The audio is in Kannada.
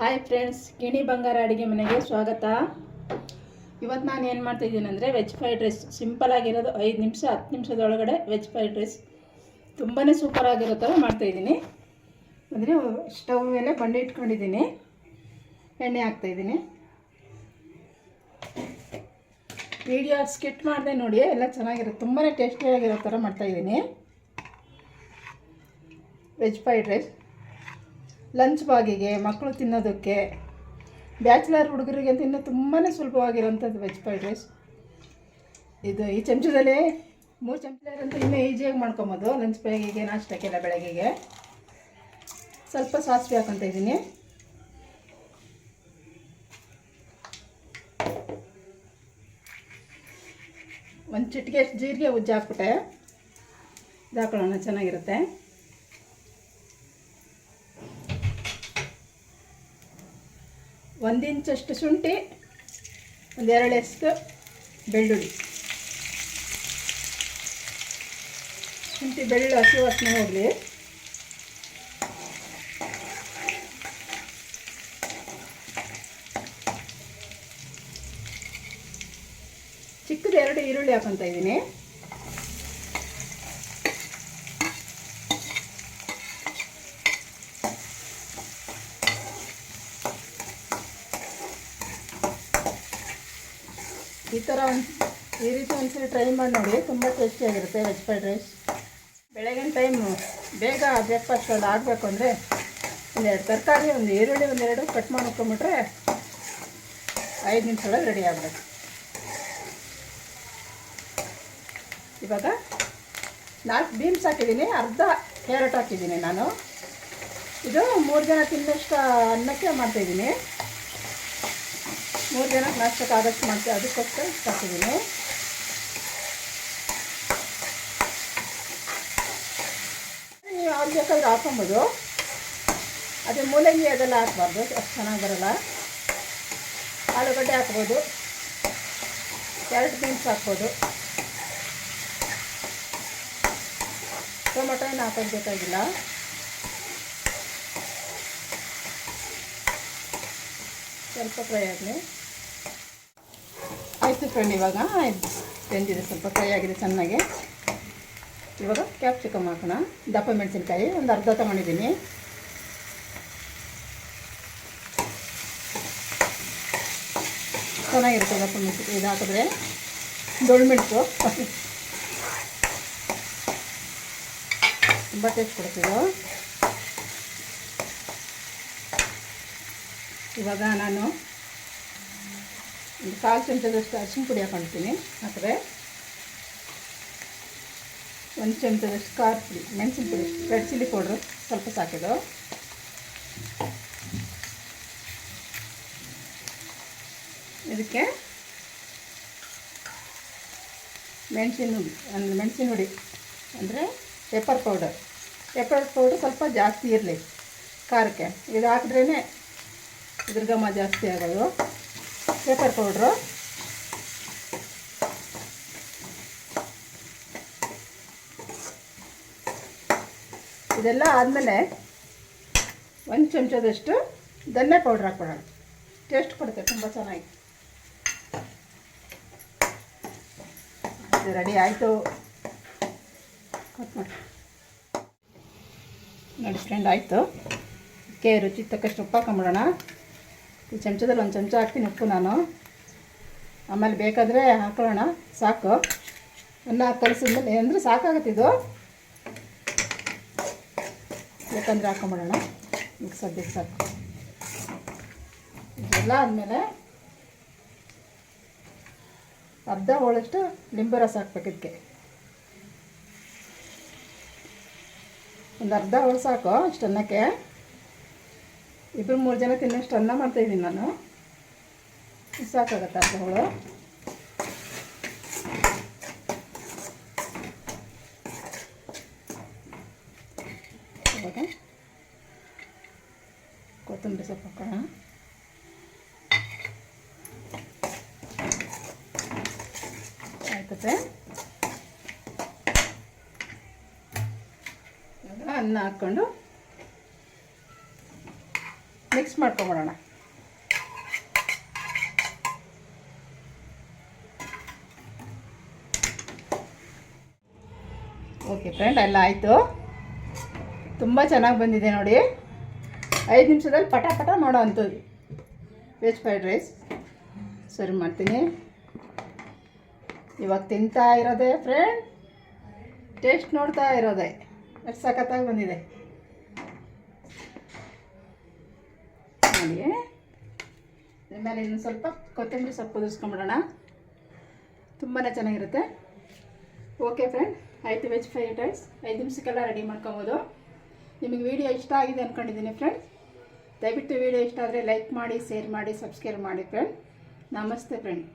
ಹಾಯ್ ಫ್ರೆಂಡ್ಸ್ ಗಿಣಿ ಬಂಗಾರ ಅಡುಗೆ ಮನೆಗೆ ಸ್ವಾಗತ ಇವತ್ತು ನಾನು ಏನು ಮಾಡ್ತಾಯಿದ್ದೀನಿ ಅಂದರೆ ವೆಜ್ ಫ್ರೈಡ್ ರೈಸ್ ಸಿಂಪಲ್ ಆಗಿರೋದು ಐದು ನಿಮಿಷ, ಹತ್ತು ನಿಮಿಷದೊಳಗಡೆ ವೆಜ್ ಫ್ರೈಡ್ ರೈಸ್ ತುಂಬಾ ಸೂಪರ್ ಆಗಿರೋ ಥರ ಮಾಡ್ತಾಯಿದ್ದೀನಿ. ಅಂದರೆ ಸ್ಟವ್ ಮೇಲೆ ಬಂಡೆ ಇಟ್ಕೊಂಡಿದ್ದೀನಿ. ಎಣ್ಣೆ ಹಾಕ್ತಾಯಿದ್ದೀನಿ. ವಿಡಿಯೋ ಸ್ಕಿಟ್ ಮಾಡಿದೆ ನೋಡಿ, ಎಲ್ಲ ಚೆನ್ನಾಗಿರುತ್ತೆ. ತುಂಬಾ ಟೇಸ್ಟಿಯಾಗಿರೋ ಥರ ಮಾಡ್ತಾಯಿದ್ದೀನಿ. ವೆಜ್ ಫ್ರೈಡ್ ರೈಸ್ ಲಂಚ್ ಬಾಗಿಗೆ ಮಕ್ಕಳು ತಿನ್ನೋದಕ್ಕೆ. ಬ್ಯಾಚುಲರ್ ಹುಡುಗರಿಗೆ ಇನ್ನೂ ತುಂಬಾ ಸುಲಭವಾಗಿರೋಂಥದ್ದು ವೆಜ್ ಫ್ರೈಡ್ ರೈಸ್ ಇದು ಈ ಚಮಚದಲ್ಲಿ ಮೂರು ಚಮಚದಂತೂ ಇನ್ನೂ ಈಸಿಯಾಗಿ ಮಾಡ್ಕೊಬೋದು ಲಂಚ್ ಬ್ಯಾಗಿಗೆ ನಾಷ್ಟಕ್ಕೆಲ್ಲ ಬೆಳಗ್ಗೆಗೆ ಸ್ವಲ್ಪ ಸಾಸಿವೆ ಹಾಕೊತ ಇದ್ದೀನಿ. ಒಂದು ಚಿಟಿಕೆ ಜೀರಿಗೆ ಉಜ್ಜಿ ಹಾಕ್ಬಿಟ್ಟೆ ಇದು ಚೆನ್ನಾಗಿರುತ್ತೆ. ಒಂದು ಇಂಚಷ್ಟು ಶುಂಠಿ ಒಂದು ಎರಡೆಷ್ಟು ಬೆಳ್ಳುಳ್ಳಿ. ಶುಂಠಿ, ಬೆಳ್ಳುಳ್ಳಿ, ಹಸಿ ವಾಸನೆ ಹೋಗಲಿ. ಚಿಕ್ಕದು ಎರಡು ಈರುಳ್ಳಿ ಹಾಕೊತ ಇದ್ದೀನಿ. ಈ ಥರ ಈ ರೀತಿ ಒಂದ್ಸರಿ ಟ್ರೈ ಮಾಡಿ ನೋಡಿ, ತುಂಬ ಟೇಸ್ಟಿಯಾಗಿರುತ್ತೆ ವೆಜ್ ಫ್ರೈಡ್ ರೈಸ್ ಬೆಳಗಿನ ಟೈಮು ಬೇಗ ಬ್ರೇಕ್ಫಾಸ್ಟ್ ಅಲ್ಲಿ ಆಗಬೇಕು ಅಂದರೆ ಒಂದೆರಡು ತರಕಾರಿ, ಒಂದು ಈರುಳ್ಳಿ ಒಂದೆರಡು ಕಟ್ ಮಾಡ್ಕೊಂಬಿಟ್ರೆ ಐದು ನಿಮಿಷ ಒಳಗೆ ರೆಡಿ ಆಗಬೇಕು. ಇವಾಗ ನಾಲ್ಕು ಬೀನ್ಸ್ ಹಾಕಿದ್ದೀನಿ ಅರ್ಧ ಕ್ಯಾರೆಟ್ ಹಾಕಿದ್ದೀನಿ ನಾನು. ಇದು ಮೂರು ಜನ ತಿನ್ನಷ್ಟು ಅನ್ನಕ್ಕೆ ಮಾಡ್ತಾಯಿದ್ದೀನಿ ಮೂರು ಜನಕ್ಕೆ ನಾಷ್ಟಕ್ಕೆ ಆದಷ್ಟು ಮಾಡ್ತೀವಿ. ಅದಕ್ಕೋಸ್ಕರ ಹಾಕಿದ್ದೀನಿ ನೀವು ಅವ್ರು ಬೇಕಾದ್ರೆ ಹಾಕೊಬೋದು ಅದೇ ಮೂಲಂಗಿ ಅದೆಲ್ಲ ಹಾಕ್ಬಾರ್ದು. ಅಷ್ಟು ಚೆನ್ನಾಗಿ ಬರಲ್ಲ. ಆಲೂಗಡ್ಡೆ ಹಾಕ್ಬೋದು. ಕ್ಯಾರೆಟ್ ಬೀನ್ಸ್ ಹಾಕ್ಬೋದು. ಟೊಮೊಟೊ ಏನು ಹಾಕೋದು ಬೇಕಾಗಿಲ್ಲ. ಸ್ವಲ್ಪ ಫ್ರೈ ಆಗಲಿ ಆಯಿತು ಫ್ರೆಂಡ್ ಇವಾಗ ಬೆಂದಿದೆ ಸ್ವಲ್ಪ ಫ್ರೈ ಆಗಿದೆ ಚೆನ್ನಾಗಿ. ಇವಾಗ ಕ್ಯಾಪ್ಸಿಕಮ್ ಹಾಕೋಣ. ದಪ್ಪ ಮೆಣಸಿನ್ಕಾಯಿ, ಒಂದು ಅರ್ಧ ತಗೊಂಡಿದ್ದೀನಿ. ಚೆನ್ನಾಗಿರುತ್ತೆ ದಪ್ಪ ಮೆಣಸಿನ್ಕಾಯಿ ಇದು ಹಾಕಿದ್ರೆ ದೊಡ್ಡ ಮೆಣಸು. ತುಂಬ ಟೇಸ್ಟ್ ಕೊಡ್ತೀವಿ ಇವಾಗ ನಾನು ಒಂದು ಕಾಲು ಚಮಚದಷ್ಟು ಅರಿಶಿನ ಪುಡಿ ಹಾಕೊಳ್ತೀನಿ ಹಾಕಿದ್ರೆ ಒಂದು ಚಮಚದಷ್ಟು ಖಾರ ಪುಡಿ, ಮೆಣಸಿನ ಪುಡಿ, ರೆಡ್ ಚಿಲ್ಲಿ ಪೌಡ್ರು ಸ್ವಲ್ಪ ಸಾಕಿದ್ದು. ಇದಕ್ಕೆ ಮೆಣಸಿನ ಅಂದರೆ ಮೆಣಸಿನ ಹುಡಿ, ಅಂದರೆ ಪೆಪ್ಪರ್ ಪೌಡರ್ ಪೆಪ್ಪರ್ ಪೌಡರ್ ಸ್ವಲ್ಪ ಜಾಸ್ತಿ ಇರಲಿ, ಖಾರಕ್ಕೆ. ಇದು ಹಾಕಿದ್ರೇ ಇದ್ರ ಜಾಸ್ತಿ ಆಗೋದು. ಪೇಪರ್ ಪೌಡ್ರು ಇದೆಲ್ಲ ಆದಮೇಲೆ ಒಂದು ಚಮಚದಷ್ಟು ಧನ್ಯ ಪೌಡ್ರ್ ಹಾಕ್ಕೊಳ್ಳೋಣ ಟೇಸ್ಟ್ ಕೊಡುತ್ತೆ, ತುಂಬ ಚೆನ್ನಾಗಿ. ರೆಡಿ ಆಯಿತು. ಕಟ್ ಮಾಡಿ. ನೋಡಿ ಫ್ರೆಂಡ್ ಆಯಿತು. ಕೆ ರುಚಿ ತಕ್ಕಷ್ಟು ಉಪ್ಪು ಹಾಕೊಂಬಿಡೋಣ. ಈ ಚಮಚದಲ್ಲಿ ಒಂದು ಚಮಚ ಹಾಕ್ತೀನಿ ಉಪ್ಪು ನಾನು. ಆಮೇಲೆ ಬೇಕಾದರೆ ಹಾಕೊಳ್ಳೋಣ. ಸಾಕು. ಅನ್ನ ಕಲಸಿದ್ಮೇಲೆ ಅಂದರೆ ಸಾಕಾಗುತ್ತೆ ಇದು. ಬೇಕಂದರೆ ಹಾಕೊಂಬಿಡೋಣ. ಮಿಕ್ಸ್ ಸದ್ಯಕ್ಕೆ ಸಾಕು ಇದೆಲ್ಲ ಆದಮೇಲೆ ಅರ್ಧ ಹೋಳಷ್ಟು ಲಿಂಬೆ ರಸ ಹಾಕ್ಬೇಕು ಇದಕ್ಕೆ. ಒಂದು ಅರ್ಧ ಹೋಳು ಸಾಕು ಇಷ್ಟು ಅನ್ನಕ್ಕೆ ಇಬ್ಬರು ಮೂರು ಜನ ತಿನ್ನೋಷ್ಟು ಅನ್ನ ಮಾಡ್ತಾಯಿದ್ದೀನಿ ನಾನು. ಸಾಕಾಗತ್ತೆ ಅರ್ಧ ಕೊತ್ತಂಬರಿ ಸೊಪ್ಪು ಹಾಕೋಣ. ಆಯ್ತತೆ. ಅನ್ನ ಹಾಕ್ಕೊಂಡು ಮಿಕ್ಸ್ ಮಾಡ್ಕೊಬಿಡೋಣ ಓಕೆ ಫ್ರೆಂಡ್ ಎಲ್ಲ ಆಯಿತು. ತುಂಬ ಚೆನ್ನಾಗಿ ಬಂದಿದೆ ನೋಡಿ. ಐದು ನಿಮಿಷದಲ್ಲಿ ಪಟ ಪಟ ಮಾಡೋ ಅಂಥದ್ದು. ವೆಜ್ ಫ್ರೈಡ್ ರೈಸ್ ಸರಿ ಮಾಡ್ತೀನಿ. ಇವಾಗ ತಿಂತಾ ಇರೋದೆ ಫ್ರೆಂಡ್ ಟೇಸ್ಟ್ ನೋಡ್ತಾ ಇರೋದೆ. ಎಷ್ಟು ಸಖತ್ತಾಗಿ ಬಂದಿದೆ. ನೋಡಿ ಮೇಲೆ ಇನ್ನು ಸ್ವಲ್ಪ ಕೊತ್ತಂಬರಿ ಸೊಪ್ಪು ಕುದಿಸ್ಕೊಂಬಿಡೋಣ ತುಂಬಾ ಚೆನ್ನಾಗಿರುತ್ತೆ. ಓಕೆ ಫ್ರೆಂಡ್ ಆಯಿತು ವೆಜ್ ಫ್ರೈಡ್ ರೈಸ್ ಐದು ನಿಮಿಷಕ್ಕೆಲ್ಲ ರೆಡಿ ಮಾಡ್ಕೊಬೋದು. ನಿಮಗೆ ವಿಡಿಯೋ ಇಷ್ಟ ಆಗಿದೆ ಅಂದ್ಕೊಂಡಿದ್ದೀನಿ ಫ್ರೆಂಡ್ಸ್ ದಯವಿಟ್ಟು ವೀಡಿಯೋ ಇಷ್ಟ ಆದರೆ ಲೈಕ್ ಮಾಡಿ ಶೇರ್ ಮಾಡಿ ಸಬ್ಸ್ಕ್ರೈಬ್ ಮಾಡಿ ಫ್ರೆಂಡ್ ನಮಸ್ತೆ ಫ್ರೆಂಡ್